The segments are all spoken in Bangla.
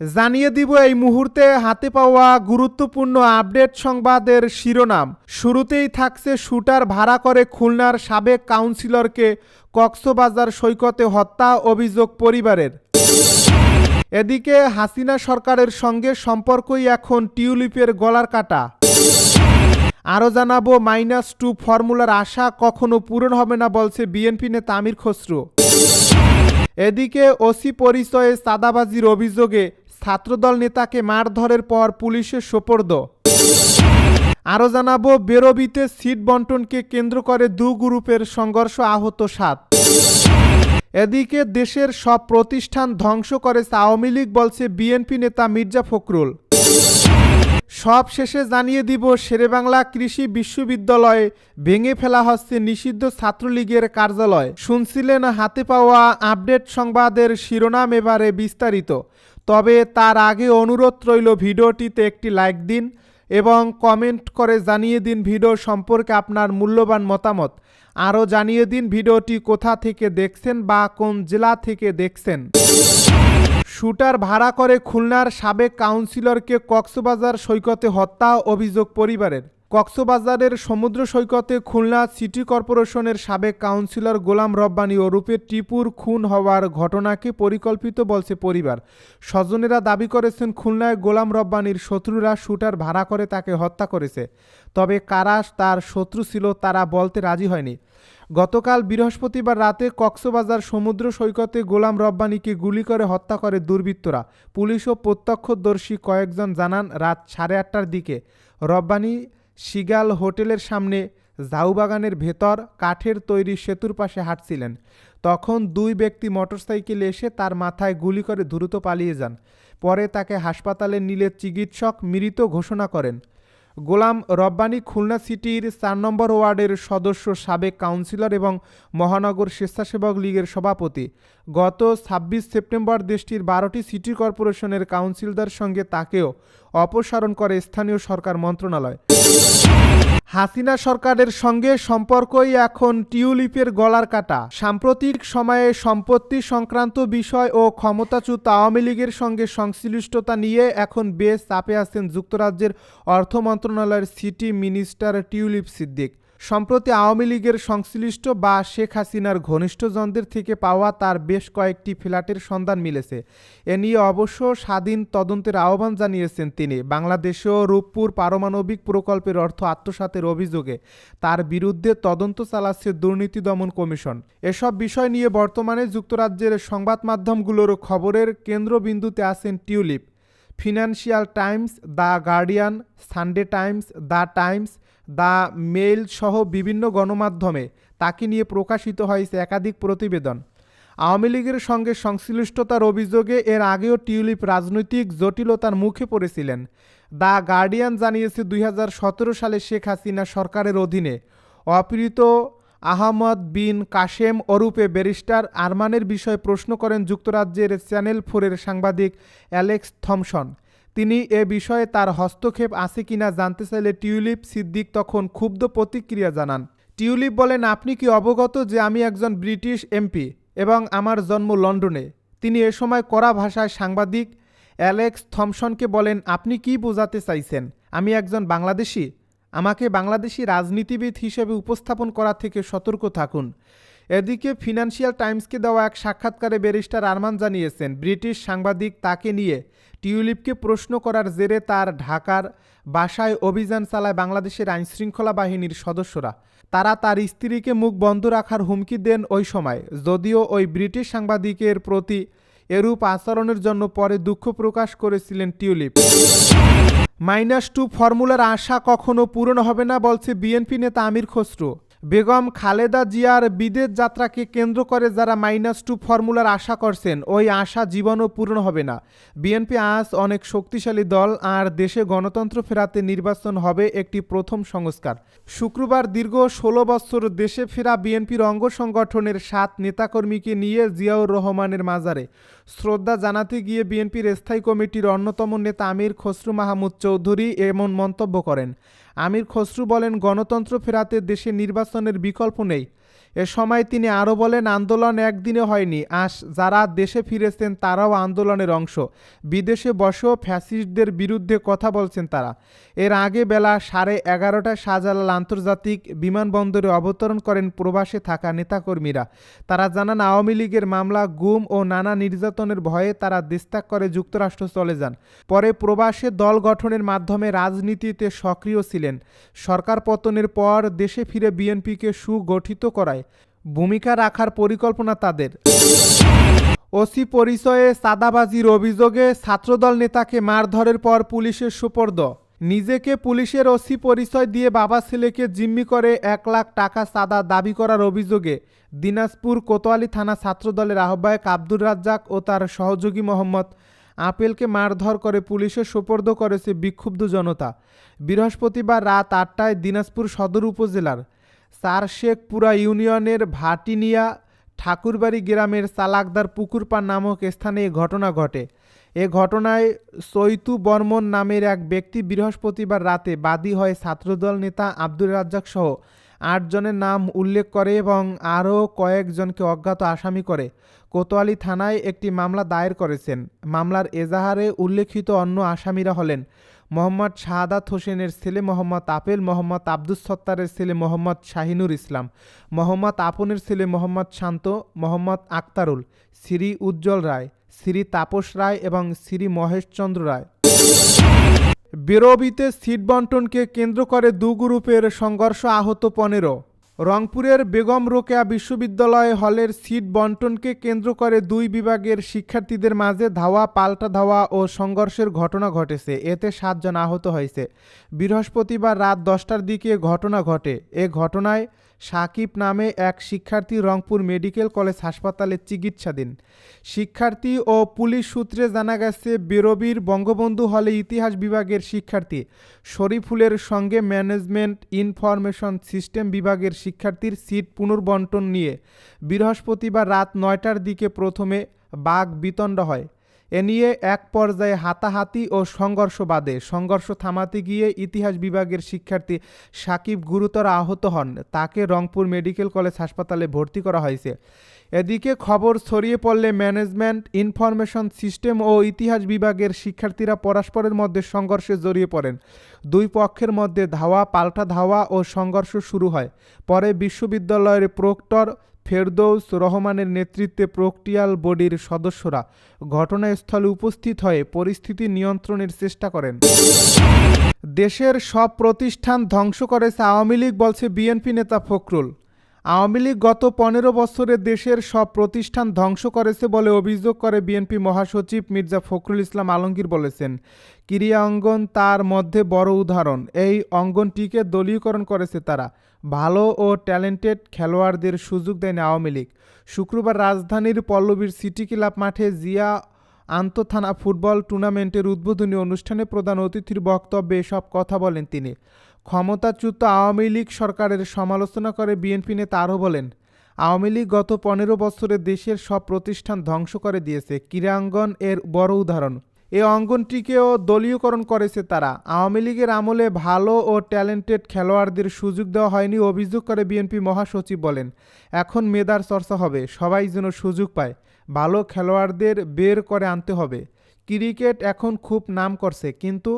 জানিয়ে দিব এই মুহূর্তে হাতে পাওয়া গুরুত্বপূর্ণ আপডেট সংবাদের শিরোনাম। শুরুতেই থাকছে শুটার ভাড়া করে খুলনার সাবেক কাউন্সিলরকে কক্সবাজার সৈকতে হত্যা অভিযোগ পরিবারের। এদিকে হাসিনা সরকারের সঙ্গে সম্পর্কই এখন টিউলিপের গলার কাটা। আরও জানাব, মাইনাস টু ফর্মুলার আশা কখনো পূরণ হবে না বলছে বিএনপি নেতা আমির খসরু। এদিকে ওসি পরিচয়ে চাঁদাবাজির অভিযোগে ছাত্রদল নেতাকে মারধরের পর পুলিশের সোপর্দ। আরও জানাব, বেরোবিতে সিট বন্টনকে কেন্দ্র করে দু গ্রুপের সংঘর্ষ আহত সাত। এদিকে দেশের সব প্রতিষ্ঠান ধ্বংস করে আওয়ামী লীগ, বলছে বিএনপি নেতা মির্জা ফখরুল। সব শেষে জানিয়ে দিব, শেরেবাংলা কৃষি বিশ্ববিদ্যালয়ে ভেঙে ফেলা হচ্ছে নিষিদ্ধ ছাত্রলীগের কার্যালয়। শুনছিলেন হাতে পাওয়া আপডেট সংবাদের শিরোনাম এবারে বিস্তারিত। তবে তার আগে অনুরোধ রইল ভিডিওটিতে একটি লাইক দিন এবং কমেন্ট করে জানিয়ে দিন ভিডিও সম্পর্কে আপনার মূল্যবান মতামত। আরও জানিয়ে দিন ভিডিওটি কোথা থেকে দেখছেন বা কোন জেলা থেকে দেখছেন। শুটার ভাড়া করে খুলনার সাবেক কাউন্সিলরকে কক্সবাজার সৈকতে হত্যা অভিযোগ পরিবারের। কক্সবাজারের সমুদ্র সৈকতে খুলনা সিটি কর্পোরেশনের সাবেক কাউন্সিলর গোলাম রব্বানী ওরূপে টিপুর খুন হওয়ার ঘটনাকে পরিকল্পিত বলছে পরিবার। স্বজনেরা দাবি করেছেন, খুলনায় গোলাম রব্বানির শত্রুরা শুটার ভাড়া করে তাকে হত্যা করেছে। তবে কারা তার শত্রু ছিল তারা বলতে রাজি হয়নি। গতকাল বৃহস্পতিবার রাতে কক্সবাজার সমুদ্র সৈকতে গোলাম রব্বানীকে গুলি করে হত্যা করে দুর্বৃত্তরা। পুলিশ ও প্রত্যক্ষদর্শী কয়েকজন জানান, রাত সাড়ে আটটার দিকে রব্বানী শিগাল হোটেলের সামনে ঝাউবাগানের ভেতর কাঠের তৈরি সেতুর পাশে হাঁটছিলেন। তখন দুই ব্যক্তি মোটরসাইকেলে এসে তার মাথায় গুলি করে দ্রুত পালিয়ে যান। পরে তাকে হাসপাতালে নিলে চিকিৎসক মৃত ঘোষণা করেন। গোলাম রব্বানী খুলনা সিটির চার নম্বর ওয়ার্ডের সদস্য, সাবেক কাউন্সিলর এবং মহানগর স্বেচ্ছাসেবক লীগের সভাপতি। গত ছাব্বিশ সেপ্টেম্বর দেশটির বারোটি সিটি কর্পোরেশনের কাউন্সিলদের সঙ্গে তাকেও অপসারণ করে স্থানীয় সরকার মন্ত্রণালয়। হাসিনা সরকারের সঙ্গে সম্পর্কই এখন টিউলিপের গলার কাটা। সাম্প্রতিক সময়ে সম্পত্তি সংক্রান্ত বিষয় ও ক্ষমতাচ্যুত আওয়ামী লীগের সঙ্গে সংশ্লিষ্টতা নিয়ে এখন বেশ চাপে আছেন যুক্তরাজ্যের অর্থ মন্ত্রণালয়ের সিটি মিনিস্টার টিউলিপ সিদ্দিক। সম্প্রতি আওয়ামী লীগের সংশ্লিষ্ট বা শেখ হাসিনার ঘনিষ্ঠজনদের থেকে পাওয়া তার বেশ কয়েকটি ফ্ল্যাটের সন্ধান মিলেছে। এ নিয়ে অবশ্য স্বাধীন তদন্তের আহ্বান জানিয়েছেন তিনি। বাংলাদেশেও রূপপুর পারমাণবিক প্রকল্পের অর্থ আত্মসাতের অভিযোগে তার বিরুদ্ধে তদন্ত চালাচ্ছে দুর্নীতি দমন কমিশন। এসব বিষয় নিয়ে বর্তমানে যুক্তরাজ্যের সংবাদ মাধ্যমগুলোর খবরের কেন্দ্রবিন্দুতে আছেন Tulip. Financial Times, the Guardian, Sunday Times, the Times the Mail সহ বিভিন্ন গণমাধ্যমে তাকে নিয়ে প্রকাশিত হয়েছে একাধিক প্রতিবেদন। আওয়ামী লীগের সঙ্গে সংশ্লিষ্টতার অভিযোগে এর আগেও টিউলিপ রাজনৈতিক জটিলতার মুখে পড়েছিলেন। দ্য গার্ডিয়ান জানিয়েছে, দুই হাজার সতেরো সালে শেখ হাসিনা সরকারের অধীনে অপীড়িত আহমদ বিন কাশেম অরূপে ব্যারিস্টার আরমানের বিষয়ে প্রশ্ন করেন যুক্তরাজ্যের চ্যানেল ফোরের সাংবাদিক অ্যালেক্স থমসন। তিনি এ বিষয়ে তার হস্তক্ষেপ আছে কিনা জানতে চাইলে টিউলিপ সিদ্দিক তখন ক্ষুব্ধ প্রতিক্রিয়া জানান। টিউলিপ বলেন, আপনি কি অবগত যে আমি একজন ব্রিটিশ এমপি এবং আমার জন্ম লন্ডনে? তিনি এ সময় কড়া ভাষায় সাংবাদিক অ্যালেক্স থমসনকে বলেন, আপনি কি বোঝাতে চাইছেন? আমি একজন বাংলাদেশি। আমাকে বাংলাদেশি রাজনীতিবিদ হিসেবে উপস্থাপন করা থেকে সতর্ক থাকুন। এদিকে ফিনান্সিয়াল টাইমসকে দেওয়া এক সাক্ষাৎকারে ব্যারিস্টার আরমান জানিয়েছেন, ব্রিটিশ সাংবাদিক তাকে নিয়ে টিউলিপকে প্রশ্ন করার জেরে তার ঢাকার বাসায় অভিযান চালায় বাংলাদেশের আইনশৃঙ্খলা বাহিনীর সদস্যরা। তারা তার স্ত্রীকে মুখ বন্ধ রাখার হুমকি দেন ওই সময়, যদিও ওই ব্রিটিশ সাংবাদিকের প্রতি এরূপ আচরণের জন্য পরে দুঃখ প্রকাশ করেছিলেন টিউলিপ। মাইনাস টু ফর্মুলার আশা কখনো পূরণ হবে না বলছে বিএনপি নেতা আমির খসরু। বেগম খালেদা জিয়ার বিদেশ যাত্রাকে কেন্দ্র করে যারা মাইনাস টু ফর্মুলার আশা করছেন, ওই আশা জীবনও পূরণ হবে না। বিএনপি আজ অনেক শক্তিশালী দল আর দেশে গণতন্ত্র ফেরাতে নির্বাচন হবে একটি প্রথম সংস্কার। শুক্রবার দীর্ঘ ষোলো বছর দেশে ফেরা বিএনপির অঙ্গ সংগঠনের সাত নেতাকর্মীকে নিয়ে জিয়াউর রহমানের মাজারে। শ্রদ্ধা জানাতে গিয়ে বিএনপির স্থায়ী কমিটির অন্যতম নেতা আমির খসরু মাহমুদ চৌধুরী এমন মন্তব্য করেন। আমির খসরু বলেন, গণতন্ত্র ফেরাতে দেশে নির্বাচনের বিকল্প নেই। সময় তিনি আরও বলেন, আন্দোলন একদিনে হয়নি। আস, যারা দেশে ফিরেছেন তারাও আন্দোলনের অংশ। বিদেশে বসেও ফ্যাসিস্টদের বিরুদ্ধে কথা বলছেন তারা। এর আগে বেলা সাড়ে এগারোটায় শাহজালাল আন্তর্জাতিক বিমানবন্দরে অবতরণ করেন প্রবাসে থাকা নেতাকর্মীরা। তারা জানান, আওয়ামী লীগের মামলা, গুম ও নানা নির্যাতনের ভয়ে তারা দেশত্যাগ করে যুক্তরাষ্ট্র চলে যান। পরে প্রবাসে দল গঠনের মাধ্যমে রাজনীতিতে সক্রিয় ছিলেন। সরকার পতনের পর দেশে ফিরে বিএনপিকে সুগঠিত করায় ভূমিকা রাখার পরিকল্পনা তাদের। ওসি পরিচয়ে সাদাবাজির অভিযোগে ছাত্রদল নেতাকে মারধরের পর পুলিশের সুপর্দ। নিজেকে পুলিশের ওসি পরিচয় দিয়ে বাবা ছেলেকে জিম্মি করে এক লাখ টাকা সাদা দাবি করার অভিযোগে দিনাজপুর কোতোয়ালি থানা ছাত্রদলের আহ্বায়ক আব্দুর রাজ্জাক ও তার সহযোগী মোহাম্মদ আপেলকে মারধর করে পুলিশের সোপর্দ করেছে বিক্ষুব্ধ জনতা। বৃহস্পতিবার রাত আটটায় দিনাজপুর সদর উপজেলার চারশেখপুরা ইউনিয়নের ভাটিনিয়া ঠাকুরবাড়ি গ্রামের চালাকদার পুকুরপাড় নামক স্থানে এ ঘটনা ঘটে। এ ঘটনায় সৈতু বর্মন নামের এক ব্যক্তি বৃহস্পতিবার রাতে বাদী হয় ছাত্রদল নেতা আব্দুর রাজ্জাক সহ আটজনের নাম উল্লেখ করে এবং আরও কয়েকজনকে অজ্ঞাত আসামি করে। কোতোয়ালি থানায় একটি মামলা দায়ের করেছেন। মামলার এজাহারে উল্লেখিত অন্য আসামিরা হলেন মোহাম্মদ শাহাদাত হোসেনের ছেলে মোহাম্মদ আপেল মোহাম্মদ আব্দুস সত্তারের ছেলে মোহাম্মদ শাহিনুর ইসলাম, মোহাম্মদ আপনের ছেলে মোহাম্মদ শান্ত, মোহাম্মদ আক্তারুল, শ্রী উজ্জ্বল রায়, শ্রী তাপস রায় এবং শ্রী মহেশচন্দ্র রায়। বিরোবিতে সিট বন্টনকে কেন্দ্র করে দু গ্রুপের সংঘর্ষ আহত পনেরো। রংপুরের বেগম রোকেয়া বিশ্ববিদ্যালয় হলের সিট বন্টনকে কেন্দ্র করে দুই বিভাগের শিক্ষার্থীদের মাঝে ধাওয়া, পাল্টা ধাওয়া ও সংঘর্ষের ঘটনা ঘটেছে। এতে সাতজন আহত হয়েছে। বৃহস্পতিবার রাত দশটার দিকে ঘটনা ঘটে। এ ঘটনায় সাকিব নামে এক শিক্ষার্থী রংপুর মেডিকেল কলেজ হাসপাতালে চিকিৎসাধীন। শিক্ষার্থী ও পুলিশ সূত্রে জানা গেছে, বেরবির বঙ্গবন্ধু হলে ইতিহাস বিভাগের শিক্ষার্থী। শরীফুলের সঙ্গে ম্যানেজমেন্ট ইনফরমেশন সিস্টেম বিভাগের শিক্ষার্থীর সিট পুনর্বন্টন নিয়ে বৃহস্পতিবার রাত নয়টার দিকে প্রথমে বাঘ বিতণ্ড হয়। এ নিয়ে এক পর্যায়ে হাতাহাতি ও সংঘর্ষ বাদে সংঘর্ষ থামাতে গিয়ে ইতিহাস বিভাগের শিক্ষার্থী সাকিব গুরুতর আহত হন। তাকে রংপুর মেডিকেল কলেজ হাসপাতালে ভর্তি করা হয়েছে। এদিকে খবর ছড়িয়ে পড়লে ম্যানেজমেন্ট, ইনফরমেশন সিস্টেম ও ইতিহাস বিভাগের শিক্ষার্থীরা পরস্পরের মধ্যে সংঘর্ষে জড়িয়ে পড়েন। দুই পক্ষের মধ্যে ধাওয়া, পাল্টা ধাওয়া ও সংঘর্ষ শুরু হয়। পরে বিশ্ববিদ্যালয়ের প্রক্টর ফেরদৌস রহমানের নেতৃত্বে প্রক্টিয়াল বডির সদস্যরা ঘটনাস্থলে উপস্থিত হয়ে পরিস্থিতি নিয়ন্ত্রণের চেষ্টা করেন। দেশের সব প্রতিষ্ঠান ধ্বংস করেছে আওয়ামী লীগ, বলছে বিএনপি নেতা ফখরুল। আওয়ামী লীগ গত পনেরো বছরে দেশের সব প্রতিষ্ঠান ধ্বংস করেছে বলে অভিযোগ করে বিএনপি মহাসচিব মির্জা ফখরুল ইসলাম আলমগীর বলেছেন। ক্রীড়া অঙ্গন তার মধ্যে বড় উদাহরণ। এই অঙ্গনটিকে দলীয়করণ করেছে তারা। ভালো ও ট্যালেন্টেড খেলোয়াড়দের সুযোগ দেয়নি আওয়ামী লীগ। শুক্রবার রাজধানীর পল্লবীর সিটি ক্লাব মাঠে জিয়া আন্তঃথানা ফুটবল টুর্নামেন্টের উদ্বোধনী অনুষ্ঠানে প্রধান অতিথির বক্তব্যে এসব কথা বলেন তিনি। ক্ষমতাচ্যুত আওয়ামী লীগ সরকারের সমালোচনা করে বিএনপি নেতা আরও বলেন, আওয়ামী লীগ গত পনেরো বছরে দেশের সব প্রতিষ্ঠান ধ্বংস করে দিয়েছে। ক্রীড়াঙ্গন এর বড় উদাহরণ। এ অঙ্গনটিকেও দলীয়করণ করেছে তারা। আওয়ামী লীগের আমলে ভালো ও ট্যালেন্টেড খেলোয়াড়দের সুযোগ দেওয়া হয়নি, অভিযোগ করে বিএনপি মহাসচিব বলেন। এখন মেধার চর্চা হবে। সবাই যেন সুযোগ পায়। ভালো খেলোয়াড়দের বের করে আনতে হবে। ক্রিকেট এখন খুব নাম করছে। কিন্তু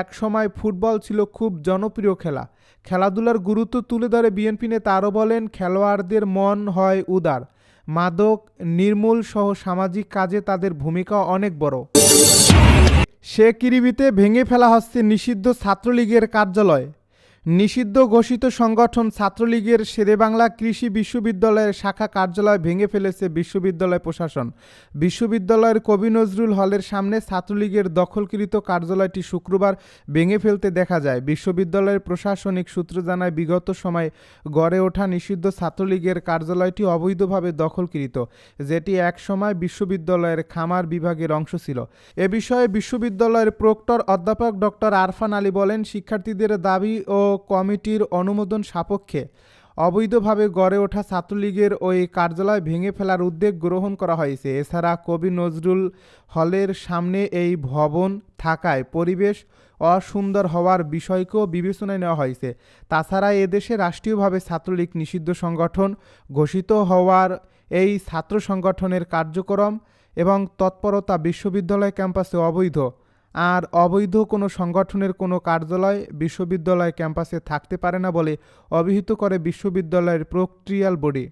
এক সময় ফুটবল ছিল খুব জনপ্রিয় খেলা। খেলাধুলার গুরুত্ব তুলে ধরে বিএনপি নেতা আরও বলেন, খেলোয়াড়দের মন হয় উদার। মাদক, নির্মূল সহ সামাজিক কাজে তাদের ভূমিকা অনেক বড়। সে কিরিবিতে ভেঙে ফেলা হচ্ছে নিষিদ্ধ ছাত্রলীগের কার্যালয়। নিষিদ্ধ ঘোষিত সংগঠন ছাত্রলীগের শেরেবাংলা কৃষি বিশ্ববিদ্যালয়ের শাখা কার্যালয় ভেঙে ফেলেছে বিশ্ববিদ্যালয় প্রশাসন। বিশ্ববিদ্যালয়ের কবি নজরুল হলের সামনে ছাত্রলীগের দখলকৃত কার্যালয়টি শুক্রবার ভেঙে ফেলতে দেখা যায়। বিশ্ববিদ্যালয়ের প্রশাসনিক সূত্র জানায়, বিগত সময়ে গড়ে ওঠা নিষিদ্ধ ছাত্রলীগের কার্যালয়টি অবৈধভাবে দখলকৃত, যেটি একসময় বিশ্ববিদ্যালয়ের খামার বিভাগের অংশ ছিল। এ বিষয়ে বিশ্ববিদ্যালয়ের প্রক্টর অধ্যাপক ডক্টর আরফান আলী বলেন, শিক্ষার্থীদের দাবি ও কমিটির অনুমোদন সাপেক্ষে অবৈধভাবে গড়ে ওঠা ছাত্রলীগের ওই কার্যালয় ভেঙে ফেলার উদ্যোগ গ্রহণ করা হয়েছে। এছাড়া কবি নজরুল হলের সামনে এই ভবন থাকায় পরিবেশ অসুন্দর হওয়ার বিষয়কেও বিবেচনায় নেওয়া হয়েছে। তাছাড়া এদেশে রাষ্ট্রীয়ভাবে ছাত্রলীগ নিষিদ্ধ সংগঠন ঘোষিত হওয়ার এই ছাত্র সংগঠনের কার্যক্রম এবং তৎপরতা বিশ্ববিদ্যালয় ক্যাম্পাসে অবৈধ। আর অবৈধ কোনো সংগঠনের কোনো কার্যালয়, বিশ্ববিদ্যালয় ক্যাম্পাসে থাকতে পারে না বলে অভিহিত করে বিশ্ববিদ্যালয়ের প্রক্রিয়াল বডি।